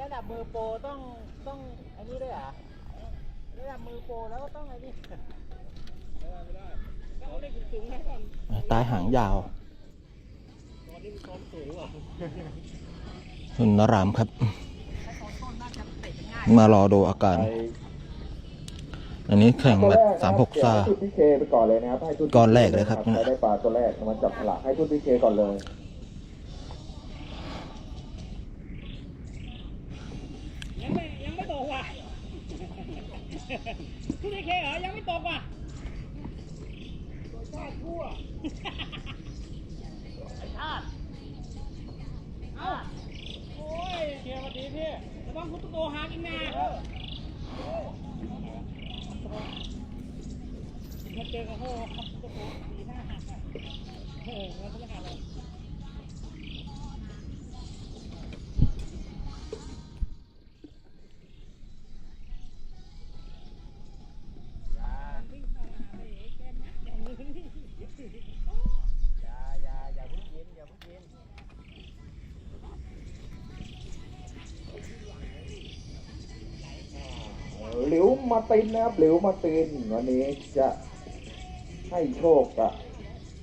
ระดับมือโปรต้องต้องอันนี้ด้วยเหรอระดับมือโปรแล้วก็ต้องไอ้นี่ตายหางยาวสุนรามครับ มารอดูอาการ อันนี้แข่งแบบสามหกซาให้ทุนพีเคไปก่อนเลยนะครับให้ทุนก้อนแรกเลยครับได้ปลาตัวแรกมันจับฉลากให้ทุนพีเคก่อนเลย ยังไม่ยังไม่ตกว่ะ คุณไอเคเหรอ ยังไม่ตกว่ะตัวชาติชั่วไอ้ชาติเอ้าโอ้ยเชียร์สวัสดีพี่ระวังคุณตุ๊กโตหากินนะมาเจอกับโอ้ครับตุ๊กโตสีหน้าหักอะเออแล้วก็หักเลย มาตินนะครับหลิวมาตินวันนี้จะให้โชคกับ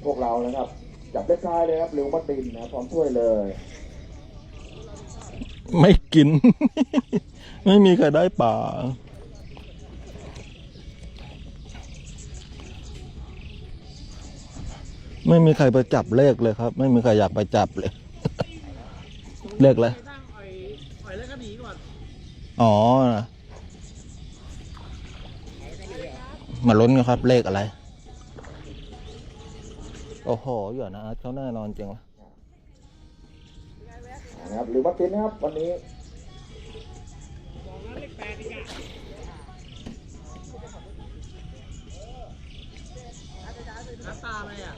พวกเรานะครับ จับได้ท้ายเลยครับหลิวมาตินนะพร้อมช่วยเลย ไม่กิน ไม่มีใครได้ป่า ไม่มีใครไปจับเลขเลยครับ ไม่มีใครอยากไปจับเลย เลขอะไรตั้งอ่อยอ่อยแล้วก็หนีก่อน อ๋อ มาลุ้นกันครับ เลขอะไร โอ้โหอยู่นะเขาแน่นอนจริงวะนะครับหลิวมาตินนะครับวันนี้บอกแล้วเลขแปดอีกอะน้ำตาเลยอะ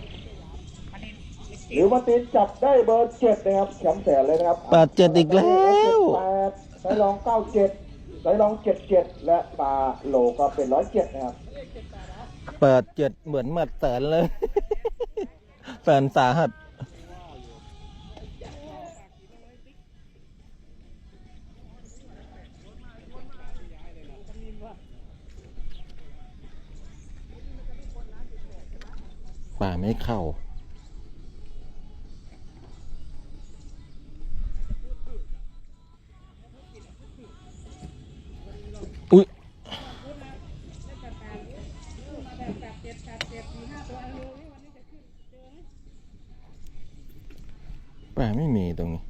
หลิวมาตินจับได้เบอร์เจ็ดนะครับแชมป์แสนเลยนะครับแปดเจ็ดอีกแล้วแปดสายรองเก้าเจ็ด สายรองเจ็ดเจ็ดและปลาโลก็เป็นร้อยเจ็ดนะครับเปิดเจ็ดเหมือนหมัดแสนเลยแสนสาหัสป่าไม่เข้า อุ๊ย ปลาไม่มีตรงนี้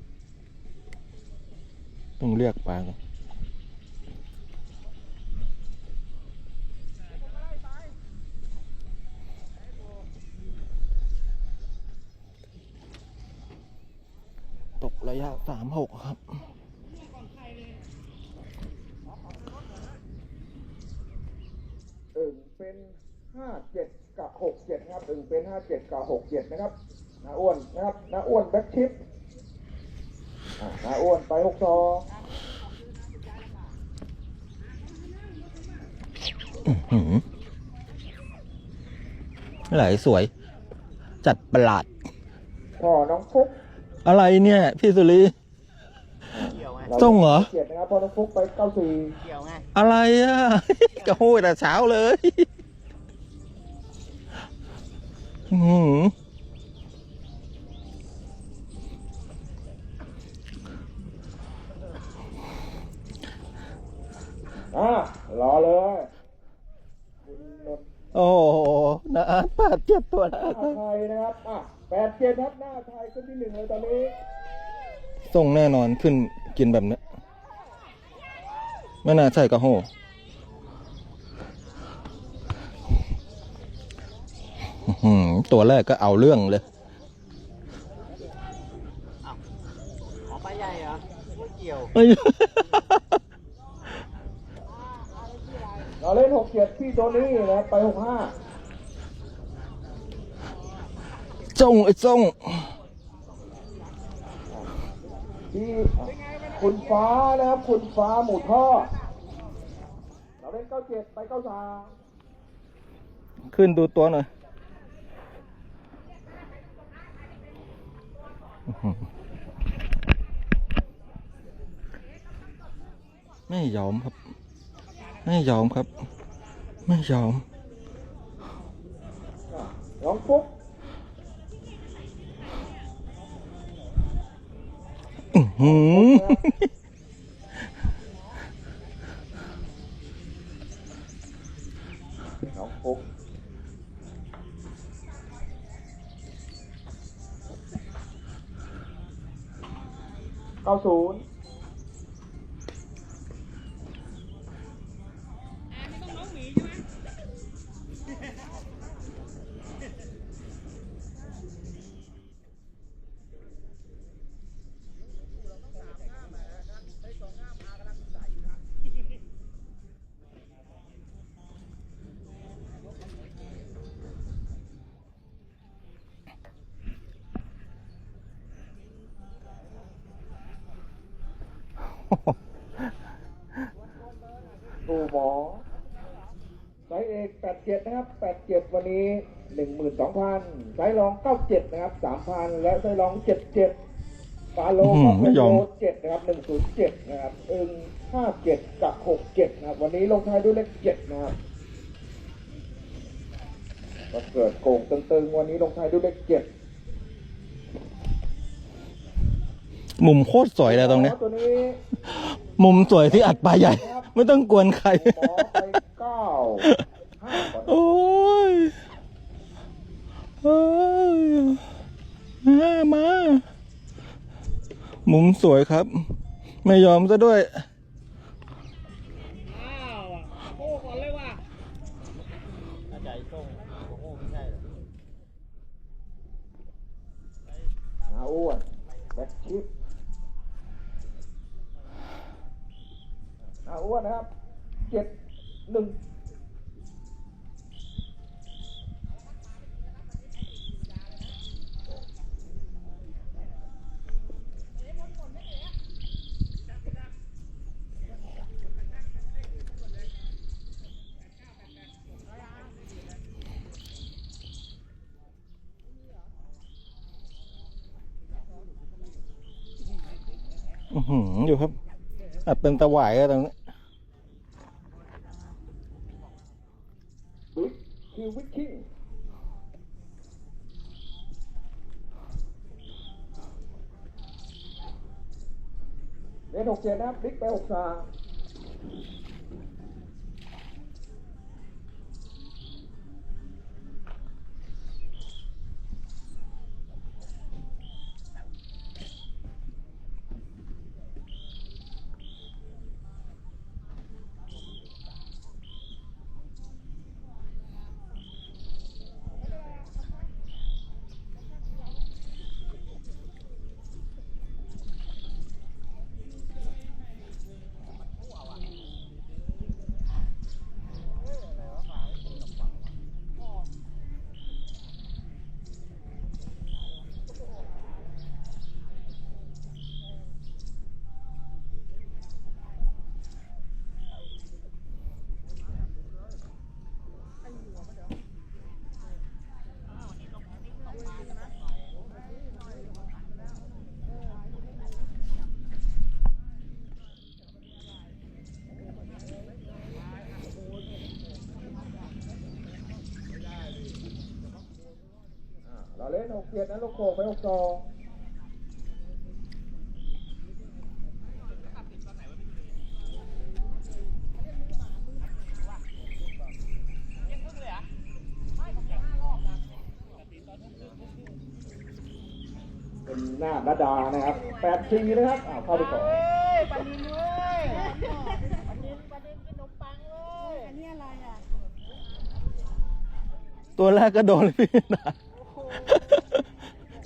ต้องเรียกปลาก่อนตกระยะสามหกครับ อึ่งเป็นห้าเจ็ดกับหกเจ็ดนะครับอึ่ง เป็นห้าเจ็ดกับหกเจ็ดนะครับน้าอ้วนนะครับน้าอ้วนแบ็คชิปอ่าน้าอ้วนไปหกสองหืมไหลสวย จัดประหลาดพ่อน้องฟุกอะไรเนี่ย พี่สุรีเกี่ยวไงส่งเหรอเจ็ดนะครับพ่อน้องฟุกไปเก้าสี่เกี่ยวไงอะไรอะกระโห้ยแต่เช้าเลย อื้อหืออ่ารอเลยคุณนนท์โอ้โหนะอาร์ตแปดเจ็ดตัวแรหน้ากไทยนะครับ อะแปดเจ็ดครับหน้าไทยขึ้นที่หนึ่งเลยตอนนี้ ส่งแน่นอนขึ้นกินแบบนี้ไม่น่าใช่กระโห้อื้อหือ ตัวแรกก็เอาเรื่องเลยขอไปใหญ่เหรอไม่เกี่ยวเอ้ยเราเล่นหกเจ็ดพี่โทนี่นะครับไปหกห้าจ้งไอ้จ้งที่คุณฟ้านะครับคุณฟ้าหมูทอดเราเล่นเก้าเจ็ดไปเก้าสามขึ้นดูตัวหน่อยอื้อหือ ไม่ยอมครับ ไม่ยอมครับ ไม่ยอมน้องฟุ๊กอื้อหือ สายเอกแปดเจ็ดนะครับแปดเจ็ดวันนี้หนึ่งหมื่นสองพันสายรองเก้าเจ็ดนะครับสามพันและสายรองเจ็ดเจ็ดฟาโลอื้อหือไม่ยอม เจ็ดนะครับหนึ่งศูนย์เจ็ดนะครับอึงห้าเจ็ดกับหกเจ็ดนะครับวันนี้ลงท้ายด้วยเลขเจ็ดนะครับก็เกิดโก่งตึงๆวันนี้ลงท้ายด้วยเลขเจ็ด มุมโคตรสวยเลยตรงเนี้ย ตัวนี้มุมสวยที่อัดปลาใหญ่ ไม่ต้องกวนใครหมอไปเก้าห้าก่อนโอ้ยเฮ้ยมามา มุมสวยครับ ไม่ยอมซะด้วย อ้าวอะโอ้ก่อนเลยว่ะอาจารย์ส่งโอ้โหไม่ใช่หรอกหาอ้วนแบ็คชิปหา อ้วนนะครับเจ็ดหนึ่งอือหือยู่ครับอัดเป็นตะหวายอะตรงนี้ บิ๊กคิววิกกิ้งเล่นห กเจ็ ดนะครับบิ๊กไปหกสามอ่าเราเล่นหกเจ็ดนะลูกโขกไปหกสองเป็นหน้านาดานะครับแปดทีนะครับอ่าวเข้าไปก่อน ปลานินเว้ยปลานินปลานินกินขนมปังเว้ย อันนี้อะไรอะ ตัวแรกก็โดนเลยพี่นะ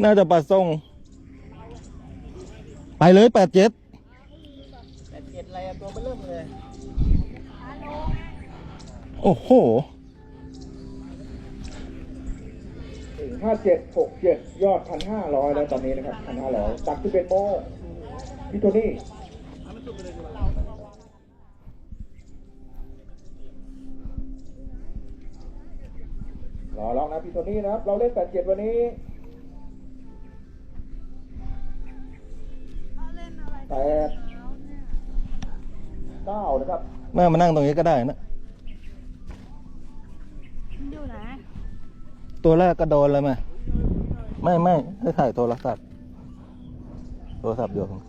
น่าจะปลาส่ง ไปเลยแปดเจ็ดแต่เจ็ดอะไรอะตัวเบอเริ่มเลย โอ้โหห้าเจ็ดหกเจ็ดยอดพันห้าร้อยแล้วตอนนี้นะครับพันห้าร้อยตักที่เป็นโมงพี่โทนี่รอลองนะพี่โทนี่นะครับ เราเล่นแปดเจ็ดวันนี้ แปดเช้าเนี่ยเเก้านะครับแม่มานั่งตรงนี้ก็ได้นะ อยู่ไหนตัวแรกก็โดนเลยไหมไม่ไม่ให้ถ่ายโทรศัพท์ โทรศัพท์อยู่ข้าง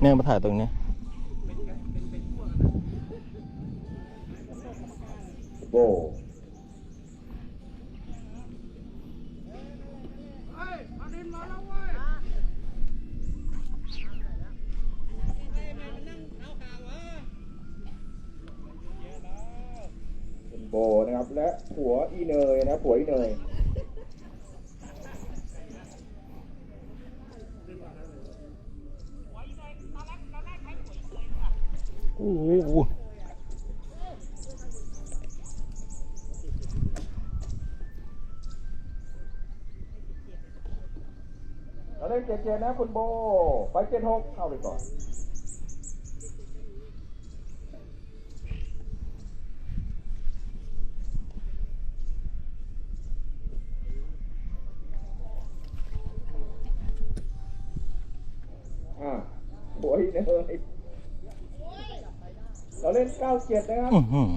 เนี่ยมาถ่ายตรงนี้ โบนะครับและผัวอีเนยนะผัวอีเนย โอ้โห เราเล่นเจ็ดเจ็ดนะคุณโบ ไปเจ็ดหกเข้าไปก่อนอ่าผัวอีเนยเราเล่นเก้าเจ็ดนะครับอื้อหือ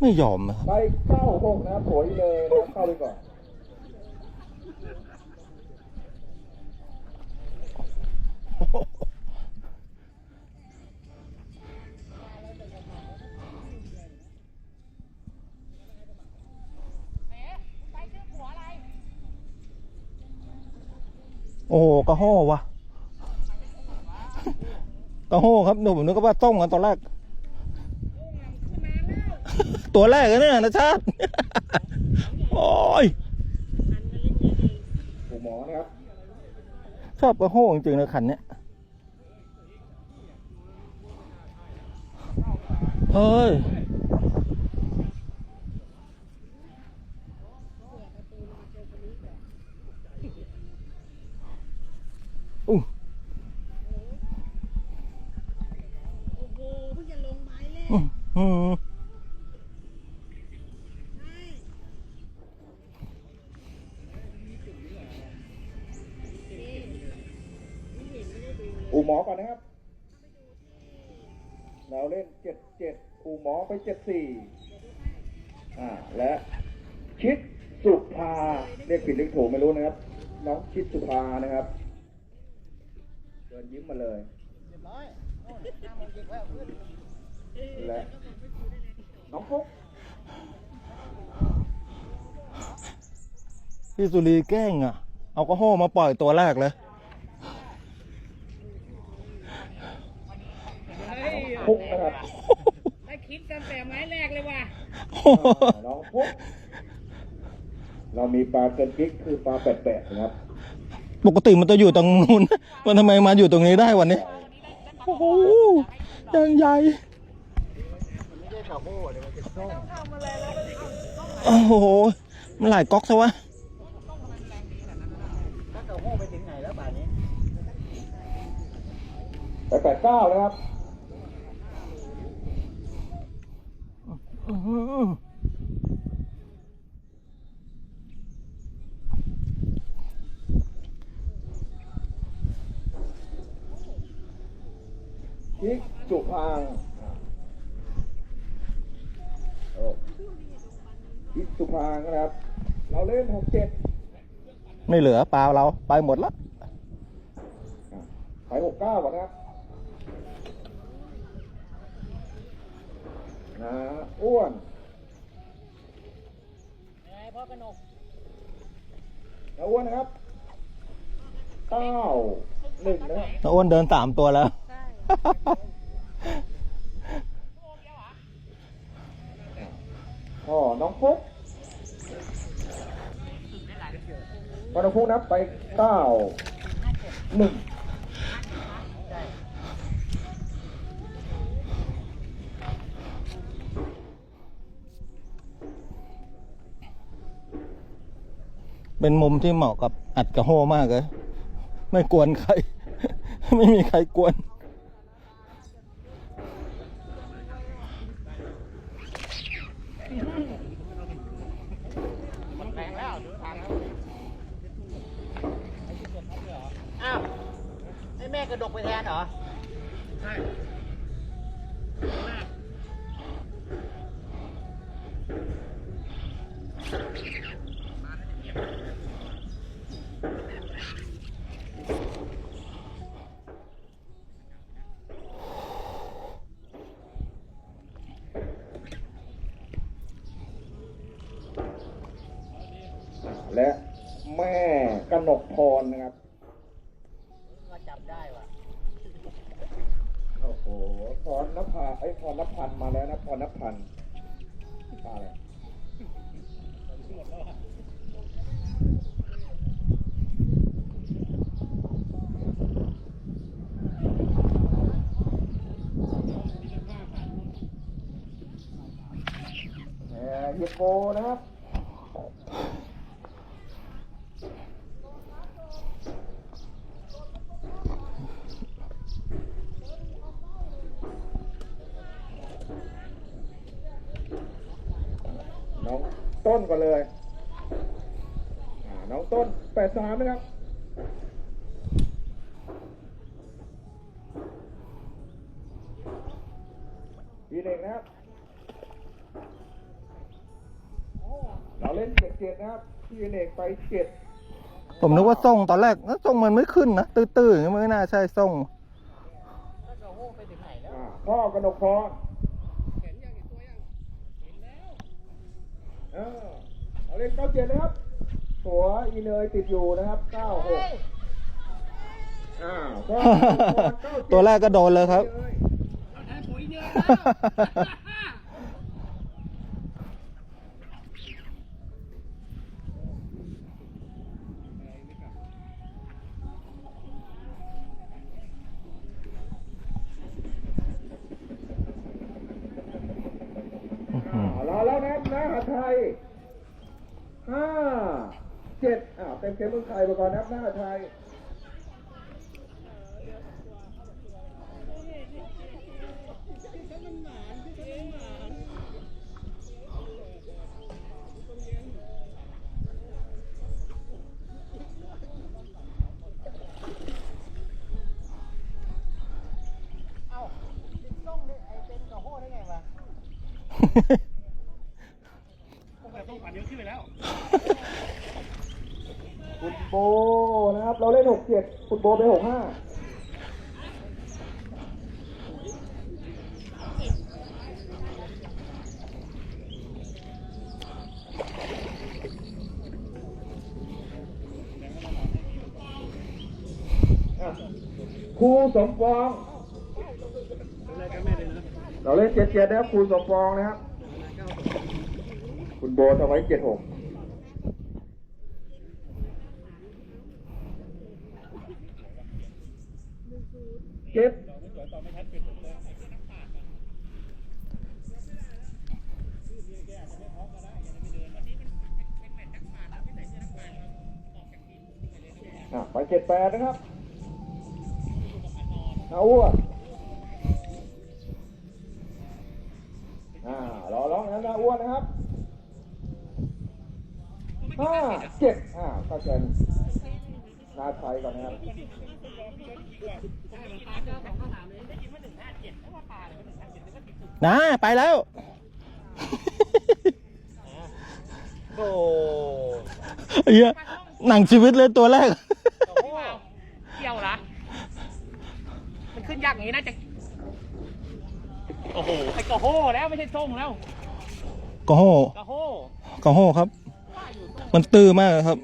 ไม่ยอมนะครับไปเก้าหกนะครับผัวอีเนยนะครับเข้าไปก่อน อ้โหกระโห้วะกระโห้ครับเดี๋ยวผมนึกว่าต้มกันตอนแรก ตัวแรกเลยเนี่ยนะชาติ โอ้ยผู้หมอนะครับ ชอบกระโห้จริงๆเลยคันเนี้ยเฮ้ย อูหมอไปเจ็ดสี่อ่าและชิดสุภาเรียกผิดเรียกถูกไม่รู้นะครับ น้องชิดสุภานะครับเดินยิ้มมาเลยเรียบร้อยโน่นห้าโมงเย็นแล้วขึ้นและน้องฟุกพี่สุรีแกล้งอะ เอากระโห้มาปล่อยตัวแรกเลยเฮ้ยฟุกนะครับ ได้คิดกันแต่ไม้แรกเลยว่ะ อ่า น้องฟุกเรามีปลาเกินกิ๊กคือปลาแปะๆนะครับปกติมันจะอยู่ตรงนู้น มันทำไมมาอยู่ตรงนี้ได้วันนี้ โอ้โหยังใหญ่ไม่ได้ข่าวโบ้เลยมันจะส้มโอ้โห มันหลายก๊อกซะวะถ้าข่าวโบ้ไปถึงไหนแล้วป่านนี้แปดเก้านะครับ อื้อหือชิดสุภางอ่าโอ้ชิดสุภางนะครับ เราเล่นหกเจ็ดไม่เหลือปลาเราไปหมดละอะไปหกเก้าก่อนนะครับ นะอ้วนไงพ่อกระหนกนะอ้วนนะครับเก้าหนึ่งนะครับน้าอ้วนเดินสามตัวแล้วอ๋อน้องฟุกพอน้องฟุกนับไปเก้าหนึ่ง เป็นมุมที่เหมาะกับอัดกระโหมากเลย ไม่กวนใคร ไม่มีใครกวน แร ระดกไปแทนเหรอ ใช่แรก และแม่กนกพรนะครับ ก็จำได้ว่ะ โอ้โหพรนภาไอ้พรนับพันมาแล้วนะพรนับพันปลาอะไรแหมเฮียโกนะครับ น้องต้นก่อนเลยอ่าน้องต้นแปด สามนะครับทีหนึ่งนะครับเราเล่นเจ็ดเจ็ดนะครับพี่เอกไปเจ็ดผมนึกว่าส่งตอนแรกแล้วส่งมันไม่ขึ้นนะตื้อๆอย่างนี้มันไม่น่าใช่ส่งแล้วก็โห้ไปถึงไหนแล้วอ่าพ่อกนกพรเห็นยังเห็นตัวยังเห็นแล้ว เออ เราเล่นเก้าเจ็ดนะครับ ตัวอีเนยติดอยู่นะครับเก้าหกอ้าวพ่อกนกพรเก้าเจ็ดตัวแรกก็โดนเลยครับเอาได้ปุ๋ยเนื้อแล้วอ่ารอแล้วนะครับนะหาไทยห้า เจ็ดอ้าวเต็มเกมเมืองไทยไปก่อนนะครับนะหาไทย เราเล่นหกเจ็ดคุณโบไปหกห้าครูสมปองเลยนะเราเล่นเจ็ดเจ็ดนะครับครูสมปองนะครับ คุณโบทำไว้เจ็ดหก เจ็ดอะไปเจ็ดแปดนะครับเอาอ้วนอ่ารอร้องนะนะอ้วนนะครับห้าเจ็ดอ่าเข้าใจนาไทยก่อนนะครับ นะไปแล้ว โอ้ไอ้เหี้ยหนังชีวิตเลยตัวแรกโอ้โหเกี่ยวเหรอมันขึ้นยากอย่างนี้น่าจะ โอ้โหไอ้กระโห้แล้วไม่ใช่ส้มแล้วกระโหกระโห้กระโหครับ มันตื้อมากครับ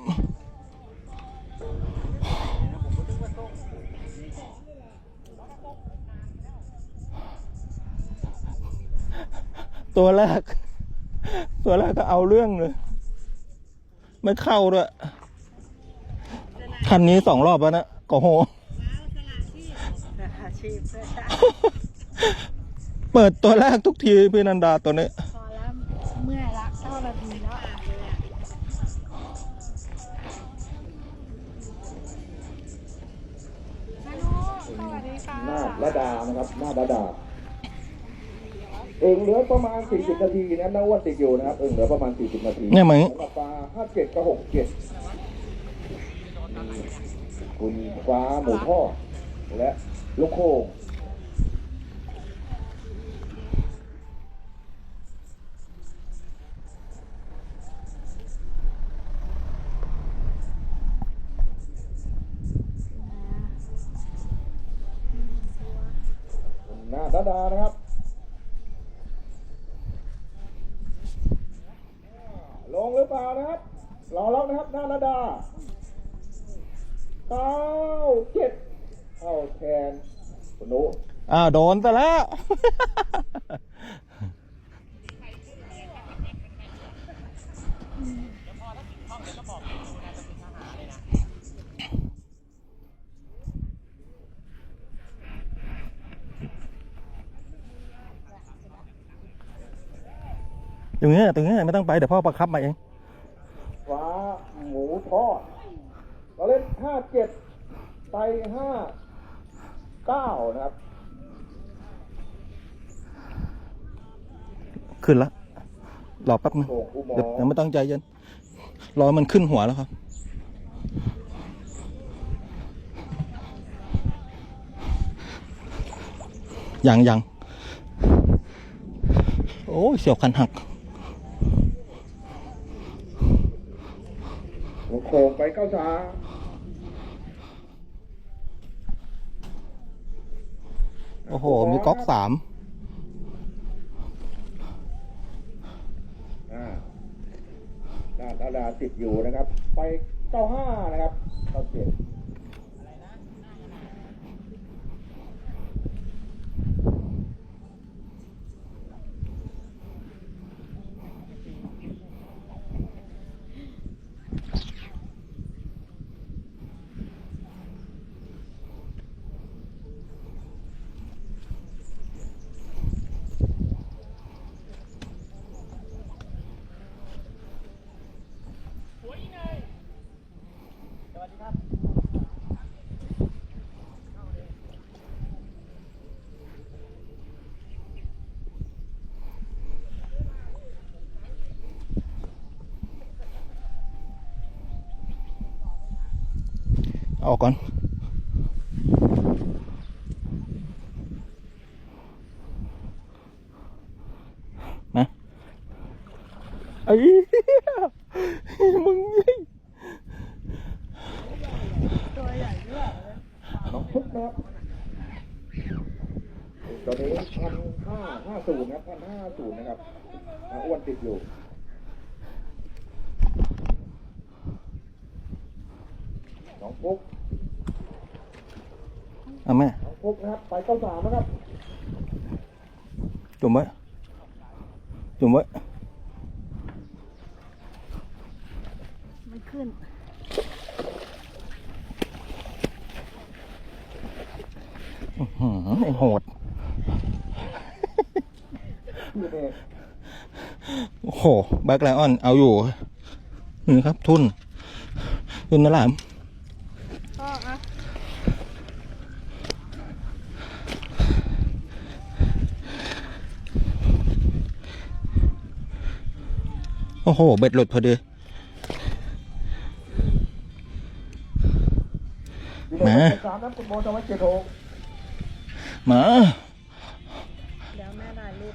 ตัวแรก ตัวแรกก็เอาเรื่องเลย ไม่เข้าด้วยคันนี้สองรอบแล้วนะกระโหอาชีพเพื่อชาติเปิดตัวแรกทุกทีพี่นันดาตัวนี้พอแล้วเมื่อยละเท่านาทีแล้วอ่านเลยอะฮัลโหลสวัสดีค่ะหน้าระดานะครับหน้าระดา เองเหลือประมาณ 40 นาทีนะน้าอ้วนติดอยู่นะครับเองเหลือประมาณ 40 นาทีเนี่ยเหมือน สำหรับปลา57กับ67คุณฟ้าหมูทอดและลูกโค้ง อ้าวโดนซะแล้วตรงนี้ตรงนี้ไม่ต้องไป เดี๋ยวพ่อประคับมาเอง ฟ้าหมูทอดเราเล่นห้าเจ็ดไปห้าเก้านะครับ ขึ้นละรอแป๊บนึงโอ่งอุโมงเดี๋ยวค์ยังไม่ต้องใจเย็นรอมันขึ้นหัวแล้วครับ ยังยังโอ้ยเสียวคันหักหัวโค้งไปเก้าช้าโอ้โห มีก๊อกสาม อันดาติดอยู่นะครับ ไปข้อห้านะครับข้อเจ็ด ออกก่อนนะไอ้เหี้ยมึงยิง น้องพุกนะครับตอนนี้พันห้าห้าศูนย์นะครับพันห้าศูนย์นะครับน้าอ้วนติดอยู่ น้องพุก เอาแม่ น้องพุกนะครับ ไปเก้า สามนะครับจุ่มไว้จุ่มไว้มันขึ้นอื้อหือไอ้โหดพี่เอกโอ้โหแบ็คไลออน เอาอยู่นี่ครับ ทุน ทุนนะหลาม ก็อะ โอ้โห เบ็ดหลุดพอดีพี่เอกแหมไปสามนะคุณโบทวัฒน์เจโทงมาแล้วแม่ได้รูป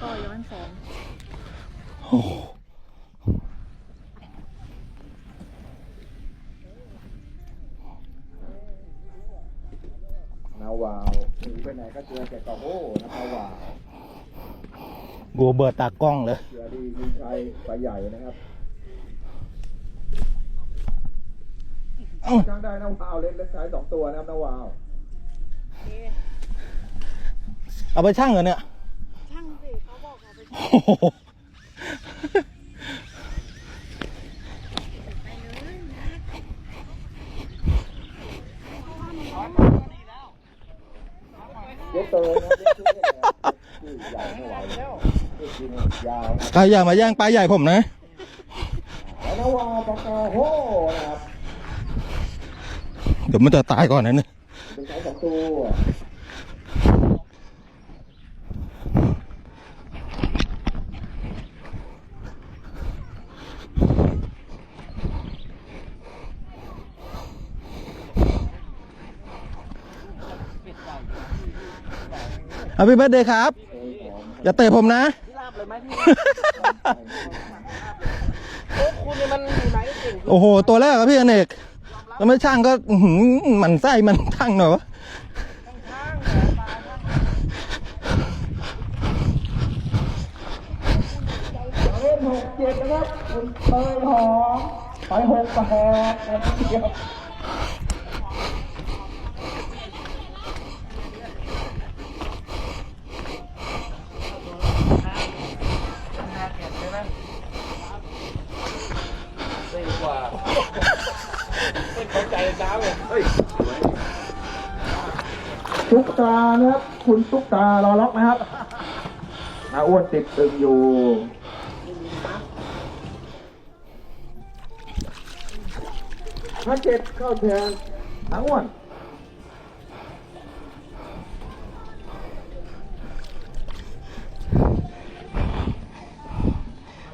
ก็ย้อนแสงโอ้โหนาวาวหนีไปไหนก็เจอแต่กระโห้นะนาวาว กลัวเบิดตากล้องเลยเสือดียิงชัยไปใหญ่นะครับเอ้าจ้างได้นาวาวเล่นเล่นสายสองตัวนะครับนาวาวโอเคเอาไปช่างเหรอเนี่ยช่างสิเขาบอกเอาไปโอ้โหเยอะเตยนะเยอะชุดเนี่ยนะชื่อใหญ่ไม่ไหวแล้วชื่อจริง ยาวอย่ามาแย่งปลาใหญ่ผมนะ นวาปาาโฮนะครับเดี๋ยวมันจะตายก่อนนะเนี่ยเป็นสาองตัวอาพี่เบิร์ดเครับ อย่าเตะผมนะ เลยไหมพี่โอ้คุณนี่มันอยู่ไหนเก่งโอ้โห ตัวแรกอะพี่อเนกแล้วไม่ช่างก็อื้อหือหมันไส้มันทั้งหน่อยวะเล่นหกเจ็ดนะครับคุณเตยหอมไปหกแปดนาทีเดียว ดีกว่าไม่เข้าใจน้ำเลยเฮ้ย ตุ๊กตานะครับ คุณตุ๊กตารอล็อกนะครับนาอ้วนติดตึงอยู่ห้าเจ็ดเข้าแทนนาอ้วน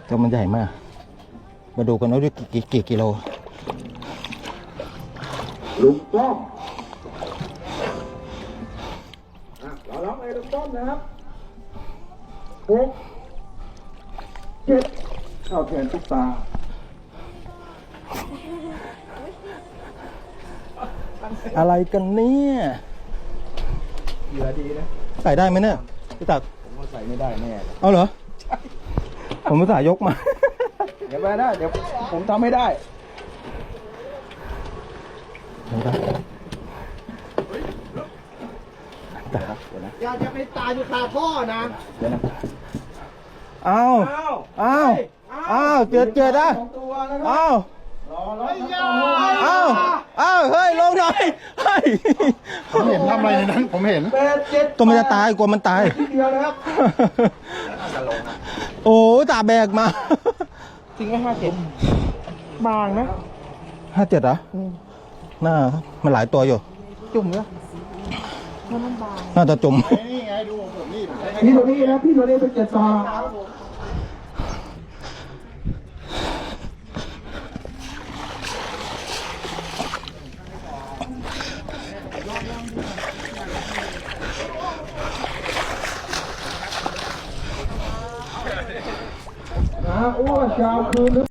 ตัวมันใหญ่มาก มาดูกันว่าด้วยกี่กี่กี่กิโลลุงป้อมอะรอล็อกเลยลุงป้อมนะครับหกเจ็ดเข้าแทนตุ๊กตาอะไรกันเนี่ยเหลือดีนะ ใส่ได้ไหมเนี่ยพี่ตักผมว่าใส่ไม่ได้แน่ เอาเหรอ ผมไม่สายยกมาเดี๋ยวไปนะเดี๋ยวผมทำไม่ได้อย่าจะไปตายอยู่คาท่อนะเดี๋ยวนะเอาเอาเอาเจ็ดเจ็ดอะสองตัวนะครับเอารอล็อกอย่าเอาเอาเฮ้ยลงหน่อยเฮ้ยผมเห็นทำอะไรในนั้น ผมเห็นแปดเจ็ดตัวมันจะตายกลัวมันตายทีเดียวนะครับโอ้ยตาแบกมา จริงไหมห้าเจ็ดบางนะห้าเจ็ดเหรอน่ามันหลายตัวอยู่ จุ่มเลยน่าจะจมนี่ไงดูของผมนี่พี่ตัวนี้นะพี่ตัวนี้เป็นเจ็ดตา 我下课了。